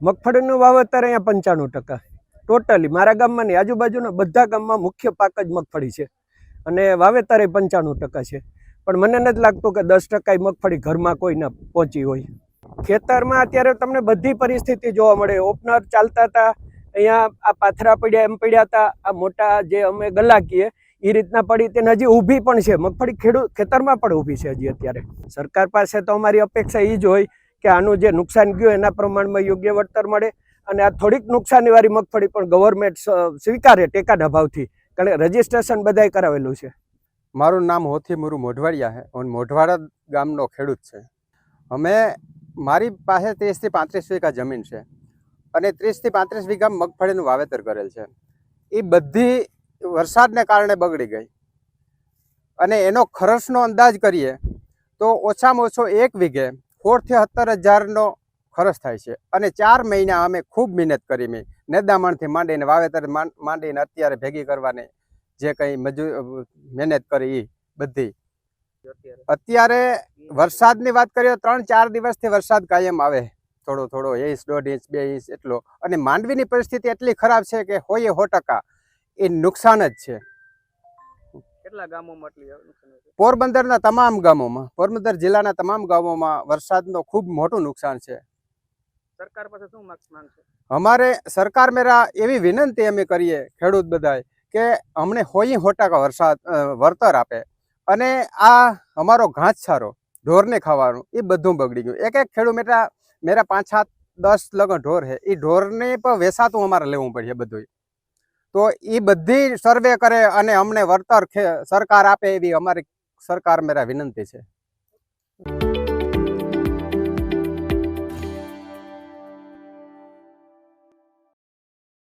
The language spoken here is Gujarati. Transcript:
મગફળીનું વાવેતર અહીંયા પંચાણું ટકા. ટોટલી મારા ગામમાં નહીં, આજુબાજુના બધા ગામમાં મુખ્ય પાક જ મગફળી છે. અને વાવેતર એ પંચાણું ટકા છે. પણ મને નથી લાગતું કે દસ ટકા મગફળી ઘરમાં કોઈ ના પહોંચી હોય. ખેતરમાં અત્યારે તમને બધી પરિસ્થિતિ જોવા મળે. ઓપનર ચાલતા હતા, અહીંયા આ પાથરા પડ્યા, એમ પડ્યા હતા. આ મોટા જે અમે ગલા કહીએ એ રીતના પડી તેને હજી ઊભી પણ છે. મગફળી ખેડૂત ખેતરમાં પણ ઊભી છે હજી અત્યારે. સરકાર પાસે તો અમારી અપેક્ષા એ જ હોય કે આનું જે નુકસાન ગયું એના પ્રમાણમાં યોગ્ય વળતર મળે અને આ થોડીક નુકસાનીવાળી મગફળી પણ ગવર્મેન્ટ સ્વીકારે ટેકાના ભાવથી. કારણ કે રજીસ્ટ્રેશન બધાએ કરાવેલું છે. મારું નામ હોથી મુરુ મોઢવાડિયા છે હું મોઢવાડા ગામનો ખેડૂત છે. અમે, મારી પાસે ત્રીસથી પાંત્રીસ વીઘા જમીન છે અને ત્રીસથી પાંત્રીસ વીઘા મગફળીનું વાવેતર કરેલ છે. એ બધી વરસાદને કારણે બગડી ગઈ. અને એનો ખર્ચનો અંદાજ કરીએ તો ઓછામાં ઓછો એક વીઘે સોળથી સત્તર હજારનો ખર્ચ થાય છે. અને ચાર મહિના અમે ખૂબ મહેનત કરી મેં. નેદામણથી માંડીને વાવેતર માંડીને અત્યારે ભેગી કરવાની જે કંઈ મજૂર મહેનત કરી એ બધી. અત્યારે વરસાદની વાત કરીએ તો ત્રણ ચાર દિવસથી વરસાદ કાયમ આવે. થોડો થોડો ઇંચ દોઢ ઇંચ બે ઇંચ એટલો. અને માંડવીની પરિસ્થિતિ એટલી ખરાબ છે કે હોય સો ટકા. એ નુકસાન જ છે. કેટલા ગામોમાં આટલી નુકસાન પોરબંદરના તમામ ગામોમાં પોરબંદર જિલ્લાના તમામ ગામોમાં વરસાદનો ખૂબ મોટું નુકસાન છે. સરકાર પાસે શું માંગ છે? અમારે સરકાર મેરા એવી વિનંતી અમે કરીએ ખેડૂત બધાય કે અમને હોઈ સો ટકા વરસાદ વળતર આપે. અને આ અમારો ઘાસચારો ઢોરને ખાવાનું એ બધું બગડી ગયું. એક એક ખેડૂત મેરા મેરા પાંચ સાત દસ લગન ઢોર છે એ ઢોરને પણ વેસાતું અમારે લેવું પડે બધું તો એ બધી સર્વે કરે અને અમને વળતર સરકાર આપે એવી અમારી સરકાર મેરા વિનંતી છે.